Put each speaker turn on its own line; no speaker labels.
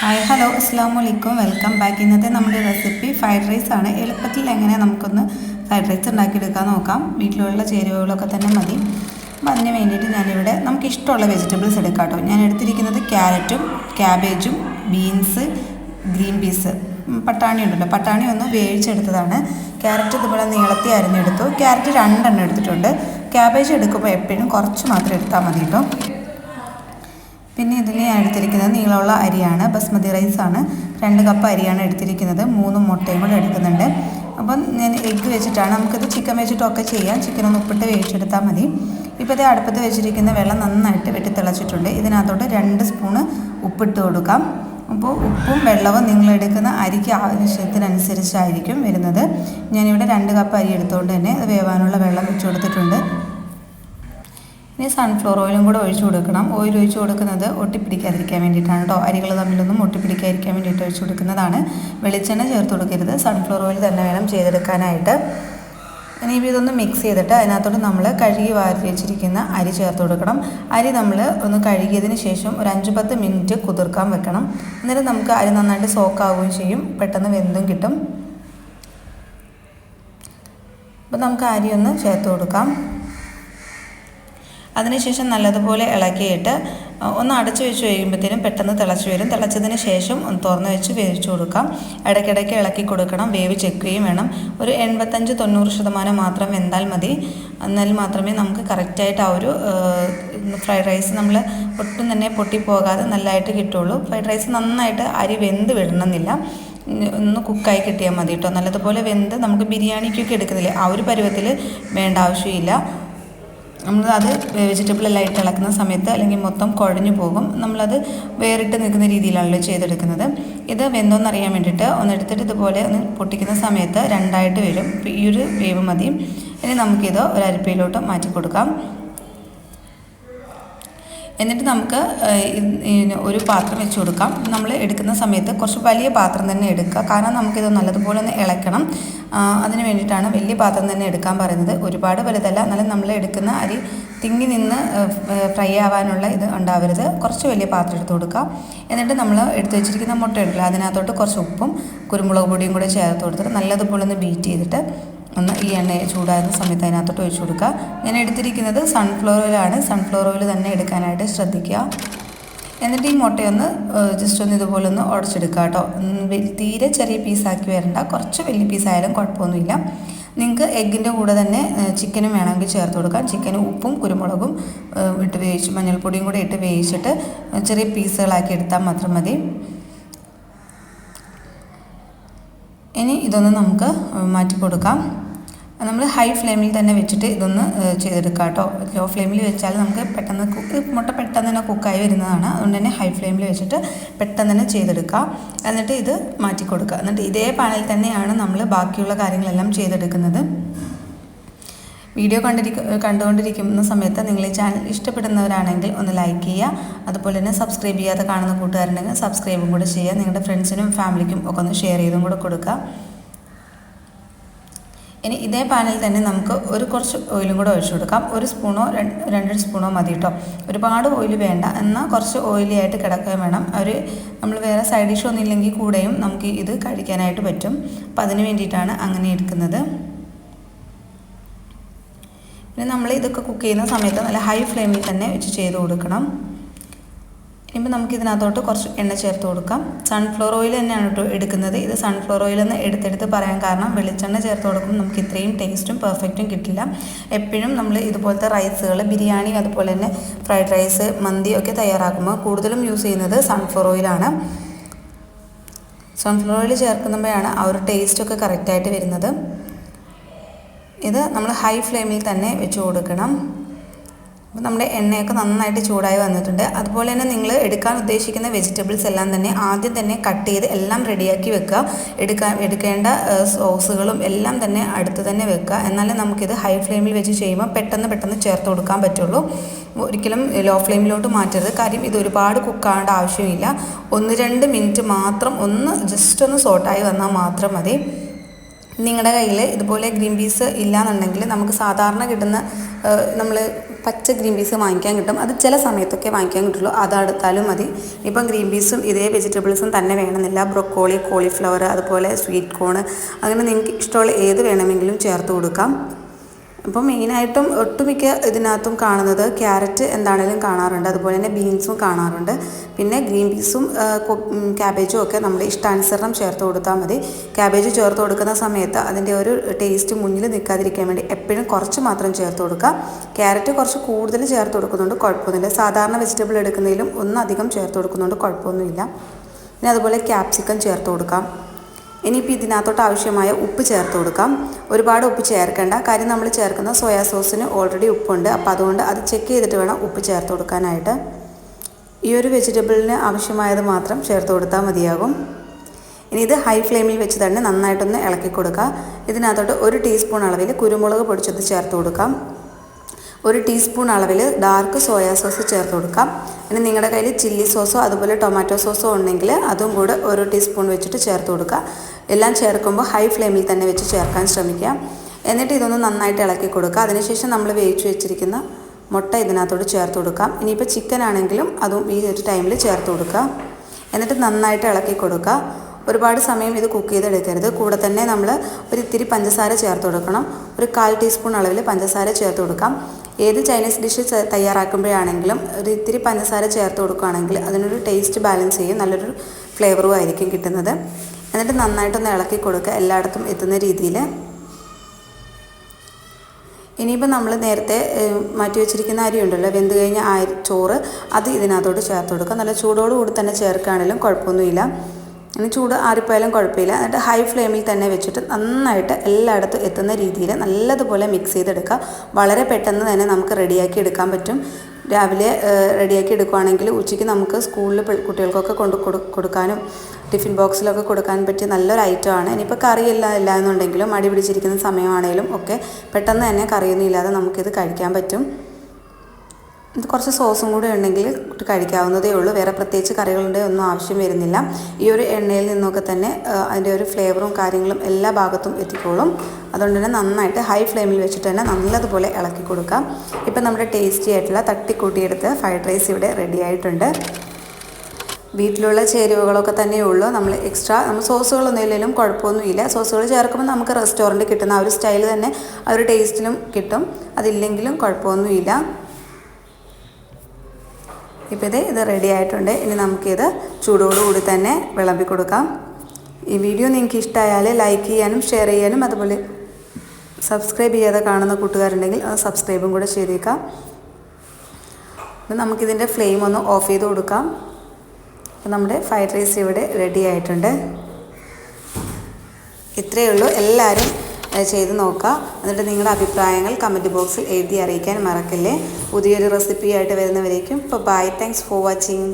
Hi hello അസ്സാം വലൈക്കും welcome back ഇന്നത്തെ നമ്മുടെ റെസിപ്പി ഫ്രൈഡ് റൈസ് ആണ്. എളുപ്പത്തിൽ എങ്ങനെ നമുക്കൊന്ന് ഫ്രൈഡ് റൈസ് ഉണ്ടാക്കിയെടുക്കാൻ നോക്കാം. വീട്ടിലുള്ള ചേരുവകളൊക്കെ തന്നെ മതി. അപ്പോൾ അതിന് വേണ്ടിയിട്ട് ഞാനിവിടെ നമുക്ക് ഇഷ്ടമുള്ള വെജിറ്റബിൾസ് എടുക്കാം കേട്ടോ. ഞാൻ എടുത്തിരിക്കുന്നത് ക്യാരറ്റും ക്യാബേജും ബീൻസ് ഗ്രീൻ പീസ് പട്ടാണി ഉണ്ടല്ലോ. പട്ടാണി ഒന്ന് വേവിച്ചെടുത്തതാണ്. ക്യാരറ്റ് ഇതുപോലെ നീളത്തി അരിഞ്ഞെടുത്തു. ക്യാരറ്റ് രണ്ടെണ്ണം എടുത്തിട്ടുണ്ട്. ക്യാബേജ് എടുക്കുമ്പോൾ എപ്പോഴും കുറച്ച് മാത്രം എടുത്താൽ മതി കേട്ടോ. പിന്നെ ഇതിൽ ഞാൻ എടുത്തിരിക്കുന്നത് നീളമുള്ള അരിയാണ്. ബസ്മതി റൈസാണ് രണ്ട് കപ്പ് അരിയാണ് എടുത്തിരിക്കുന്നത്. മൂന്ന് മുട്ടയും കൂടെ എടുക്കുന്നുണ്ട്. അപ്പം ഞാൻ എഗ്ഗ് വെച്ചിട്ടാണ് നമുക്കിത് ചിക്കൻ വെച്ചിട്ടൊക്കെ ചെയ്യാം. ചിക്കൻ ഒന്ന് ഉപ്പിട്ട് വേവിച്ചെടുത്താൽ മതി. ഇപ്പോൾ ഇത് അടുപ്പത്ത് വെച്ചിരിക്കുന്ന വെള്ളം നന്നായിട്ട് വെട്ടി തിളച്ചിട്ടുണ്ട്. ഇതിനകത്തോട്ട് രണ്ട് സ്പൂണ് ഉപ്പിട്ട് കൊടുക്കാം. അപ്പോൾ ഉപ്പും വെള്ളവും നിങ്ങൾ എടുക്കുന്ന അരിക്ക് ആവശ്യത്തിനനുസരിച്ചായിരിക്കും വരുന്നത്. ഞാനിവിടെ രണ്ട് കപ്പ് അരി എടുത്തുകൊണ്ട് തന്നെ വേവാനുള്ള വെള്ളം വെച്ച് കൊടുത്തിട്ടുണ്ട്. ഇനി സൺഫ്ലവർ ഓയിലും കൂടെ ഒഴിച്ചു കൊടുക്കണം. ഓയിൽ ഒഴിച്ച് കൊടുക്കുന്നത് ഒട്ടിപ്പിടിക്കാതിരിക്കാൻ വേണ്ടിയിട്ടാണ് കേട്ടോ അരികൾ തമ്മിലൊന്നും ഒട്ടിപ്പിടിക്കാതിരിക്കാൻ വേണ്ടിയിട്ട് ഒഴിച്ചു കൊടുക്കുന്നതാണ്. വെളിച്ചെണ്ണ ചേർത്ത് കൊടുക്കരുത്. സൺഫ്ലവർ ഓയിൽ തന്നെ വേണം ചെയ്തെടുക്കാനായിട്ട്. ഇനി ഇതൊന്ന് മിക്സ് ചെയ്തിട്ട് അതിനകത്തോട്ട് നമ്മൾ കഴുകി വാരി വെച്ചിരിക്കുന്ന അരി ചേർത്ത് കൊടുക്കണം. അരി നമ്മൾ ഒന്ന് കഴുകിയതിന് ശേഷം ഒരു അഞ്ച് പത്ത് മിനിറ്റ് കുതിർക്കാൻ വെക്കണം. എന്നിട്ട് നമുക്ക് അരി നന്നായിട്ട് സോക്കാവുകയും ചെയ്യും. പെട്ടെന്ന് വെന്തും കിട്ടും. അപ്പോൾ നമുക്ക് അരി ഒന്ന് ചേർത്ത് കൊടുക്കാം. അതിനുശേഷം നല്ലതുപോലെ ഇളക്കിയിട്ട് ഒന്ന് അടച്ചു വെച്ച് കഴിയുമ്പോഴത്തേനും പെട്ടെന്ന് തിളച്ച് വരും. തിളച്ചതിന് ശേഷം ഒന്ന് തുറന്ന് വെച്ച് വേവിച്ച് കൊടുക്കാം. ഇടയ്ക്കിടയ്ക്ക് ഇളക്കി കൊടുക്കണം. വേവ് ചെക്ക് ചെയ്യുകയും വേണം. ഒരു എൺപത്തഞ്ച് തൊണ്ണൂറ് ശതമാനം മാത്രം വെന്താൽ മതി. എന്നാൽ മാത്രമേ നമുക്ക് കറക്റ്റായിട്ട് ആ ഒരു ഫ്രൈഡ് റൈസ് നമ്മൾ ഒട്ടും തന്നെ പൊട്ടിപ്പോകാതെ നല്ലതായിട്ട് കിട്ടുള്ളൂ ഫ്രൈഡ് റൈസ് നന്നായിട്ട് അരി വെന്ത് വിടണമെന്നില്ല. ഒന്ന് കുക്കായി കിട്ടിയാൽ മതി കേട്ടോ. നല്ലതുപോലെ വെന്ത് നമുക്ക് ബിരിയാണിക്കൊക്കെ എടുക്കുന്നില്ലേ? ആ ഒരു പരുവത്തിൽ വേണ്ട ആവശ്യമില്ല. നമ്മൾ അത് വെജിറ്റബിൾ എല്ലാം ഇട്ട് ഇളക്കുന്ന സമയത്ത് അല്ലെങ്കിൽ മൊത്തം കുഴഞ്ഞു പോകും. നമ്മളത് വേറിട്ട് നിൽക്കുന്ന രീതിയിലാണല്ലോ ചെയ്തെടുക്കുന്നത്. ഇത് വെന്തോന്നറിയാൻ വേണ്ടിയിട്ട് ഒന്ന് എടുത്തിട്ട് ഇതുപോലെ ഒന്ന് പൊട്ടിക്കുന്ന സമയത്ത് രണ്ടായിട്ട് വരും. ഈ ഒരു വേവ് മതി. ഇനി നമുക്കിത് ഒരു അരിപ്പയിലോട്ട് മാറ്റി കൊടുക്കാം എന്നിട്ട് നമുക്ക് ഒരു പാത്രം വെച്ച് കൊടുക്കാം. നമ്മൾ എടുക്കുന്ന സമയത്ത് കുറച്ച് വലിയ പാത്രം തന്നെ എടുക്കുക. കാരണം നമുക്കിത് നല്ലതുപോലെ ഒന്ന് ഇളക്കണം. അതിന് വേണ്ടിയിട്ടാണ് വലിയ പാത്രം തന്നെ എടുക്കാൻ പറയുന്നത്. ഒരുപാട് വലുതല്ല എന്നാലും നമ്മൾ എടുക്കുന്ന അരി തിങ്ങി നിന്ന് ഫ്രൈ ആവാനുള്ള ഇത് ഉണ്ടാവരുത്. കുറച്ച് വലിയ പാത്രം എടുത്ത് കൊടുക്കാം. എന്നിട്ട് നമ്മൾ എടുത്തു വെച്ചിരിക്കുന്ന മുട്ട ഉണ്ടല്ലോ അതിനകത്തോട്ട് കുറച്ച് ഉപ്പും കുരുമുളക് പൊടിയും കൂടെ ചേർത്ത് കൊടുത്തിട്ട് നല്ലതുപോലെ ഒന്ന് ബീറ്റ് ചെയ്തിട്ട് ഒന്ന് ഈ എണ്ണ ചൂടാകുന്ന സമയത്ത് അതിനകത്തോട്ട് ഒഴിച്ചു കൊടുക്കുക. ഞാൻ എടുത്തിരിക്കുന്നത് സൺഫ്ലവർ ഓയിലാണ് സൺഫ്ലവർ ഓയിൽ തന്നെ എടുക്കാനായിട്ട് ശ്രദ്ധിക്കുക. എന്നിട്ട് ഈ മുട്ടയൊന്ന് ജസ്റ്റ് ഒന്ന് ഇതുപോലെ ഒന്ന് ഉടച്ചെടുക്കുക കേട്ടോ. തീരെ ചെറിയ പീസാക്കി വരണ്ട. കുറച്ച് വലിയ പീസായാലും കുഴപ്പമൊന്നുമില്ല. നിങ്ങൾക്ക് എഗ്ഗിന്റെ കൂടെ തന്നെ ചിക്കനും വേണമെങ്കിൽ ചേർത്ത് കൊടുക്കാം. ചിക്കനും ഉപ്പും കുരുമുളകും ഇട്ട് വേവിച്ച് മഞ്ഞൾപ്പൊടിയും കൂടെ ഇട്ട് വേവിച്ചിട്ട് ചെറിയ പീസുകളാക്കി എടുത്താൽ മാത്രം മതി. ഇനി ഇതൊന്ന് നമുക്ക് മാറ്റി കൊടുക്കാം. നമ്മൾ ഹൈ ഫ്ലെയിമിൽ തന്നെ വെച്ചിട്ട് ഇതൊന്ന് ചെയ്തെടുക്കാം കേട്ടോ ലോ ഫ്ലെയിമിൽ വെച്ചാൽ നമുക്ക് പെട്ടെന്ന് കുക്ക് മുട്ട പെട്ടെന്ന് തന്നെ കുക്കായി വരുന്നതാണ്. അതുകൊണ്ട് തന്നെ ഹൈ ഫ്ലെയിമിൽ വെച്ചിട്ട് പെട്ടെന്ന് തന്നെ ചെയ്തെടുക്കുക എന്നിട്ട് ഇത് മാറ്റി കൊടുക്കുക. എന്നിട്ട് ഇതേ പാനിൽ തന്നെയാണ് നമ്മൾ ബാക്കിയുള്ള കാര്യങ്ങളെല്ലാം ചെയ്തെടുക്കുന്നത്. വീഡിയോ കണ്ടിരിക്ക കണ്ടുകൊണ്ടിരിക്കുന്ന സമയത്ത് നിങ്ങൾ ഈ ചാനൽ ഇഷ്ടപ്പെടുന്നവരാണെങ്കിൽ ഒന്ന് ലൈക്ക് ചെയ്യുക. അതുപോലെ തന്നെ സബ്സ്ക്രൈബ് ചെയ്യാതെ കാണുന്ന കൂട്ടുകാരുണ്ടെങ്കിൽ സബ്സ്ക്രൈബും കൂടെ ചെയ്യുക. നിങ്ങളുടെ ഫ്രണ്ട്സിനും ഫാമിലിക്കും ഒക്കെ ഒന്ന് ഷെയർ ചെയ്തും കൂടെ കൊടുക്കുക. ഇനി ഇതേ പാനിൽ തന്നെ നമുക്ക് ഒരു കുറച്ച് ഓയിലും കൂടെ ഒഴിച്ചു കൊടുക്കാം. ഒരു സ്പൂണോ രണ്ട് സ്പൂണോ മതി കേട്ടോ ഒരുപാട് ഓയിൽ വേണ്ട. എന്നാൽ കുറച്ച് ഓയിലി ആയിട്ട് കിടക്കുകയും വേണം. ഒരു നമ്മൾ വേറെ സൈഡ് ഡിഷ് ഒന്നും ഇല്ലെങ്കിൽ കൂടെയും നമുക്ക് ഇത് കഴിക്കാനായിട്ട് പറ്റും. അപ്പം അതിന് വേണ്ടിയിട്ടാണ് അങ്ങനെ എടുക്കുന്നത്. പിന്നെ നമ്മൾ ഇതൊക്കെ കുക്ക് ചെയ്യുന്ന സമയത്ത് നല്ല ഹൈ ഫ്ലെയിമിൽ തന്നെ വെച്ച് ചെയ്ത് കൊടുക്കണം. ഇനിയിപ്പോൾ നമുക്ക് ഇതിനകത്തോട്ട് കുറച്ച് എണ്ണ ചേർത്ത് കൊടുക്കാം. സൺഫ്ലവർ ഓയിൽ തന്നെയാണ് കേട്ടോ എടുക്കുന്നത്. ഇത് സൺഫ്ലവർ ഓയിൽ എന്ന് എടുത്തെടുത്ത് പറയാൻ കാരണം വെളിച്ചെണ്ണ ചേർത്ത് കൊടുക്കുമ്പോൾ നമുക്ക് ഇത്രയും ടേസ്റ്റും പെർഫെക്റ്റും കിട്ടില്ല. എപ്പോഴും നമ്മൾ ഇതുപോലത്തെ റൈസുകൾ ബിരിയാണി അതുപോലെ തന്നെ ഫ്രൈഡ് റൈസ് മന്തി ഒക്കെ തയ്യാറാക്കുമ്പോൾ കൂടുതലും യൂസ് ചെയ്യുന്നത് സൺഫ്ലവർ ഓയിലാണ് സൺഫ്ലവർ ഓയിൽ ചേർക്കുമ്പോഴാണ് ആ ഒരു ടേസ്റ്റൊക്കെ കറക്റ്റായിട്ട് വരുന്നത്. ഇത് നമ്മൾ ഹൈ ഫ്ലെയിമിൽ തന്നെ വെച്ച് കൊടുക്കണം. അപ്പോൾ നമ്മുടെ എണ്ണയൊക്കെ നന്നായിട്ട് ചൂടായി വന്നിട്ടുണ്ട്. അതുപോലെ തന്നെ നിങ്ങൾ എടുക്കാൻ ഉദ്ദേശിക്കുന്ന വെജിറ്റബിൾസ് എല്ലാം തന്നെ ആദ്യം തന്നെ കട്ട് ചെയ്ത് എല്ലാം റെഡിയാക്കി വെക്കുക. എടുക്കാൻ എടുക്കേണ്ട സോസുകളും എല്ലാം തന്നെ അടുത്ത് തന്നെ വെക്കുക. എന്നാലേ നമുക്കിത് ഹൈ ഫ്ലെയിമിൽ വെച്ച് ചെയ്യുമ്പോൾ പെട്ടെന്ന് പെട്ടെന്ന് ചേർത്ത് കൊടുക്കാൻ പറ്റുള്ളൂ. ഒരിക്കലും ലോ ഫ്ലെയിമിലോട്ട് മാറ്റരുത്. കാര്യം ഇത് ഒരുപാട് കുക്കാവേണ്ട ആവശ്യമില്ല. ഒന്ന് രണ്ട് മിനിറ്റ് മാത്രം ഒന്ന് ജസ്റ്റ് ഒന്ന് സോട്ടായി വന്നാൽ മാത്രം മതി. നിങ്ങളുടെ കയ്യിൽ ഇതുപോലെ ഗ്രീൻ പീസ് ഇല്ലാന്നുണ്ടെങ്കിൽ നമുക്ക് സാധാരണ കിട്ടുന്ന നമ്മൾ പച്ച ഗ്രീൻ പീസ് വാങ്ങിക്കാൻ കിട്ടും. അത് ചില സമയത്തൊക്കെ വാങ്ങിക്കാൻ കിട്ടുള്ളൂ. അതെടുത്താലും മതി. ഇപ്പം ഗ്രീൻ പീസും ഇതേ വെജിറ്റബിൾസും തന്നെ വേണമെന്നില്ല. ബ്രൊക്കോളി കോളിഫ്ലവർ അതുപോലെ സ്വീറ്റ് കോൺ. അങ്ങനെ നിങ്ങൾക്ക് ഇഷ്ടമുള്ള ഏത് വേണമെങ്കിലും ചേർത്ത് കൊടുക്കാം. അപ്പോൾ മെയിനായിട്ടും ഒട്ടുമിക്ക ഇതിനകത്തും കാണുന്നത് ക്യാരറ്റ് എന്താണേലും കാണാറുണ്ട്. അതുപോലെ തന്നെ ബീൻസും കാണാറുണ്ട്. പിന്നെ ഗ്രീൻ പീസും ക്യാബേജും ഒക്കെ നമ്മൾ ഇഷ്ടാനുസരണം ചേർത്ത് കൊടുത്താൽ മതി. ക്യാബേജ് ചേർത്ത് കൊടുക്കുന്ന സമയത്ത് അതിന്റെ ഒരു ടേസ്റ്റ് മുന്നിൽ നിൽക്കാതിരിക്കാൻ വേണ്ടി എപ്പോഴും കുറച്ച് മാത്രം ചേർത്ത് കൊടുക്കുക. ക്യാരറ്റ് കുറച്ച് കൂടുതൽ ചേർത്ത് കൊടുക്കുന്നുണ്ട് കുഴപ്പമൊന്നുമില്ല. സാധാരണ വെജിറ്റബിൾ എടുക്കുന്നതിലും ഒന്നധികം ചേർത്ത് കൊടുക്കുന്നുണ്ട് കുഴപ്പമൊന്നുമില്ല. പിന്നെ അതുപോലെ ക്യാപ്സിക്കം ചേർത്ത് കൊടുക്കാം. ഇനിയിപ്പോൾ ഇതിനകത്തോട്ട് ആവശ്യമായ ഉപ്പ് ചേർത്ത് കൊടുക്കാം. ഒരുപാട് ഉപ്പ് ചേർക്കേണ്ട. കാര്യം നമ്മൾ ചേർക്കുന്ന സോയാ സോസിന് ഓൾറെഡി ഉപ്പുണ്ട്. അപ്പോൾ അതുകൊണ്ട് അത് ചെക്ക് ചെയ്തിട്ട് വേണം ഉപ്പ് ചേർത്ത് കൊടുക്കാനായിട്ട്. ഈ ഒരു വെജിറ്റബിളിന് ആവശ്യമായത് മാത്രം ചേർത്ത് കൊടുത്താൽ മതിയാകും. ഇനി ഇത് ഹൈ ഫ്ലെയിമിൽ വെച്ച് തന്നെ നന്നായിട്ടൊന്ന് ഇളക്കി കൊടുക്കുക. ഇതിനകത്തോട്ട് ഒരു ടീസ്പൂൺ അളവിൽ കുരുമുളക് പൊടിച്ചത് ചേർത്ത് കൊടുക്കാം. ഒരു ടീസ്പൂൺ അളവിൽ ഡാർക്ക് സോയാ സോസ് ചേർത്ത് കൊടുക്കാം. ഇനി നിങ്ങളുടെ കയ്യിൽ ചില്ലി സോസോ അതുപോലെ ടൊമാറ്റോ സോസോ ഉണ്ടെങ്കിൽ അതും കൂടെ ഒരു ടീസ്പൂൺ വെച്ചിട്ട് ചേർത്ത് കൊടുക്കുക. എല്ലാം ചേർക്കുമ്പോൾ ഹൈ ഫ്ലെയിമിൽ തന്നെ വെച്ച് ചേർക്കാൻ ശ്രമിക്കുക എന്നിട്ട് ഇതൊന്ന് നന്നായിട്ട് ഇളക്കി കൊടുക്കുക. അതിനുശേഷം നമ്മൾ വേവിച്ച് വെച്ചിരിക്കുന്ന മുട്ട ഇതിനകത്തോട് ചേർത്ത് കൊടുക്കാം. ഇനിയിപ്പോൾ ചിക്കൻ ആണെങ്കിലും അതും ഈ ഒരു ടൈമിൽ ചേർത്ത് കൊടുക്കുക. എന്നിട്ട് നന്നായിട്ട് ഇളക്കി കൊടുക്കുക. ഒരുപാട് സമയം ഇത് കുക്ക് ചെയ്തെടുക്കരുത്. കൂടെ തന്നെ നമ്മൾ ഒരു ഇത്തിരി പഞ്ചസാര ചേർത്ത് കൊടുക്കണം. ഒരു കാൽ ടീസ്പൂൺ അളവിൽ പഞ്ചസാര ചേർത്ത് കൊടുക്കാം. ഏത് ചൈനീസ് ഡിഷ് തയ്യാറാക്കുമ്പോഴാണെങ്കിലും ഒരു ഇത്തിരി പഞ്ചസാര ചേർത്ത് കൊടുക്കുകയാണെങ്കിൽ അതിനൊരു ടേസ്റ്റ് ബാലൻസ് ചെയ്യും. നല്ലൊരു ഫ്ലേവറും ആയിരിക്കും കിട്ടുന്നത്. എന്നിട്ട് നന്നായിട്ടൊന്ന് ഇളക്കി കൊടുക്കുക എല്ലായിടത്തും എത്തുന്ന രീതിയിൽ. ഇനിയിപ്പോൾ നമ്മൾ നേരത്തെ മാറ്റി വെച്ചിരിക്കുന്ന അരി ഉണ്ടല്ലോ വെന്ത് കഴിഞ്ഞ ആ ചോറ് അത് ഇതിനകത്തോട്ട് ചേർത്ത് കൊടുക്കുക. നല്ല ചൂടോടുകൂടി തന്നെ ചേർക്കുകയാണെങ്കിലും കുഴപ്പമൊന്നുമില്ല. ഇനി ചൂട് ആറിപ്പോയാലും കുഴപ്പമില്ല. എന്നിട്ട് ഹൈ ഫ്ലെയിമിൽ തന്നെ വെച്ചിട്ട് നന്നായിട്ട് എല്ലായിടത്തും എത്തുന്ന രീതിയിൽ നല്ലതുപോലെ മിക്സ് ചെയ്തെടുക്കുക. വളരെ പെട്ടെന്ന് തന്നെ നമുക്ക് റെഡിയാക്കി എടുക്കാൻ പറ്റും. രാവിലെ റെഡിയാക്കി എടുക്കുകയാണെങ്കിൽ ഉച്ചയ്ക്ക് നമുക്ക് സ്കൂളിൽ കുട്ടികൾക്കൊക്കെ കൊണ്ട് കൊടുക്കാനും ടിഫിൻ ബോക്സിലൊക്കെ കൊടുക്കാൻ പറ്റിയ നല്ലൊരു ഐറ്റമാണ്. ഇനിയിപ്പോൾ കറിയില്ല ഇല്ല എന്നുണ്ടെങ്കിലും മടി പിടിച്ചിരിക്കുന്ന സമയമാണെങ്കിലും ഒക്കെ പെട്ടെന്ന് തന്നെ കറിയൊന്നും ഇല്ലാതെ നമുക്കിത് കഴിക്കാൻ പറ്റും. ഇത് കുറച്ച് സോസും കൂടെ ഉണ്ടെങ്കിൽ കഴിക്കാവുന്നതേ ഉള്ളൂ. വേറെ പ്രത്യേകിച്ച് കറികളുടെ ഒന്നും ആവശ്യം വരുന്നില്ല. ഈ ഒരു എണ്ണയിൽ നിന്നൊക്കെ തന്നെ അതിന്റെ ഒരു ഫ്ലേവറും കാര്യങ്ങളും എല്ലാ ഭാഗത്തും എത്തിക്കോളും. അതുകൊണ്ട് തന്നെ നന്നായിട്ട് ഹൈ ഫ്ലെയിമിൽ വെച്ചിട്ട് തന്നെ നല്ലതുപോലെ ഇളക്കി കൊടുക്കാം. ഇപ്പം നമ്മുടെ ടേസ്റ്റി ആയിട്ടുള്ള തട്ടിക്കൂട്ടിയെടുത്ത് ഫ്രൈഡ് റൈസ് ഇവിടെ റെഡി ആയിട്ടുണ്ട്. വീട്ടിലുള്ള ചേരുവകളൊക്കെ തന്നെ ഉള്ളൂ. നമ്മൾ എക്സ്ട്രാ നമ്മൾ സോസുകളൊന്നും ഇല്ലെങ്കിലും കുഴപ്പമൊന്നുമില്ല. സോസുകൾ ചേർക്കുമ്പോൾ നമുക്ക് റെസ്റ്റോറന്റ് കിട്ടുന്ന ആ ഒരു സ്റ്റൈൽ തന്നെ ആ ഒരു ടേസ്റ്റിലും കിട്ടും. അതില്ലെങ്കിലും കുഴപ്പമൊന്നുമില്ല. ഇപ്പോൾ ഇത് ഇത് റെഡി ആയിട്ടുണ്ട്. ഇനി നമുക്കിത് ചൂടോടുകൂടി തന്നെ വിളമ്പി കൊടുക്കാം. ഈ വീഡിയോ നിങ്ങൾക്ക് ഇഷ്ടമായാൽ ലൈക്ക് ചെയ്യാനും ഷെയർ ചെയ്യാനും അതുപോലെ സബ്സ്ക്രൈബ് ചെയ്യാതെ കാണുന്ന കൂട്ടുകാരുണ്ടെങ്കിൽ അത് സബ്സ്ക്രൈബും കൂടെ ചെയ്തേക്കാം. നമുക്കിതിന്റെ ഫ്ലെയിം ഒന്ന് ഓഫ് ചെയ്ത് കൊടുക്കാം. അപ്പോൾ നമ്മുടെ ഫ്രൈഡ് റൈസ് ഇവിടെ റെഡി ആയിട്ടുണ്ട്. ഇത്രയേ ഉള്ളൂ. എല്ലാവരും ചെയ്ത് നോക്കുക. എന്നിട്ട് നിങ്ങളുടെ അഭിപ്രായങ്ങൾ കമന്റ് ബോക്സിൽ എഴുതി അറിയിക്കാൻ മറക്കല്ലേ. പുതിയൊരു റെസിപ്പി ആയിട്ട് വരുന്നവരേക്കും. ഇപ്പോൾ ബൈ താങ്ക്സ് ഫോർ വാച്ചിങ്